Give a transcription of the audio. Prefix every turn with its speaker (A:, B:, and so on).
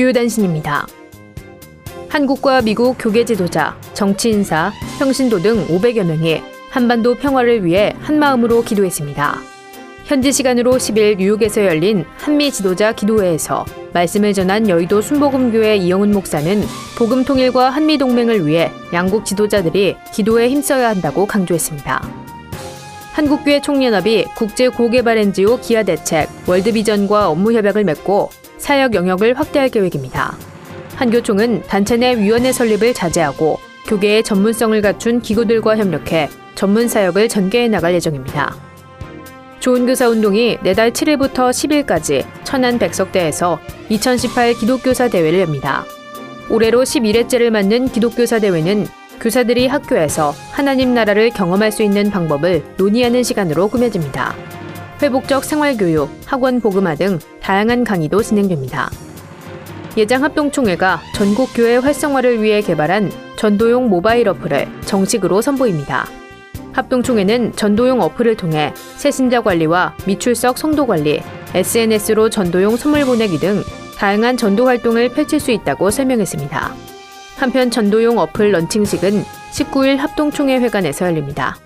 A: 주요 단신입니다. 한국과 미국 교계 지도자, 정치 인사, 평신도 등 500여 명이 한반도 평화를 위해 한마음으로 기도했습니다. 현지 시간으로 10일 뉴욕에서 열린 한미 지도자 기도회에서 말씀을 전한 여의도 순복음교회 이영훈 목사는 복음 통일과 한미 동맹을 위해 양국 지도자들이 기도에 힘써야 한다고 강조했습니다. 한국교회 총연합이 국제 고개발 NGO 기아 대책 월드비전과 업무 협약을 맺고 사역 영역을 확대할 계획입니다. 한교총은 단체 내 위원회 설립을 자제하고 교계의 전문성을 갖춘 기구들과 협력해 전문 사역을 전개해 나갈 예정입니다. 좋은 교사 운동이 내달 7일부터 10일까지 천안 백석대에서 2018 기독교사 대회를 엽니다. 올해로 11회째를 맞는 기독교사 대회는 교사들이 학교에서 하나님 나라를 경험할 수 있는 방법을 논의하는 시간으로 꾸며집니다. 회복적 생활교육, 학원 복음화 등 다양한 강의도 진행됩니다. 예장 합동총회가 전국 교회 활성화를 위해 개발한 전도용 모바일 어플을 정식으로 선보입니다. 합동총회는 전도용 어플을 통해 새신자 관리와 미출석 성도 관리, SNS로 전도용 선물 보내기 등 다양한 전도 활동을 펼칠 수 있다고 설명했습니다. 한편 전도용 어플 런칭식은 19일 합동총회 회관에서 열립니다.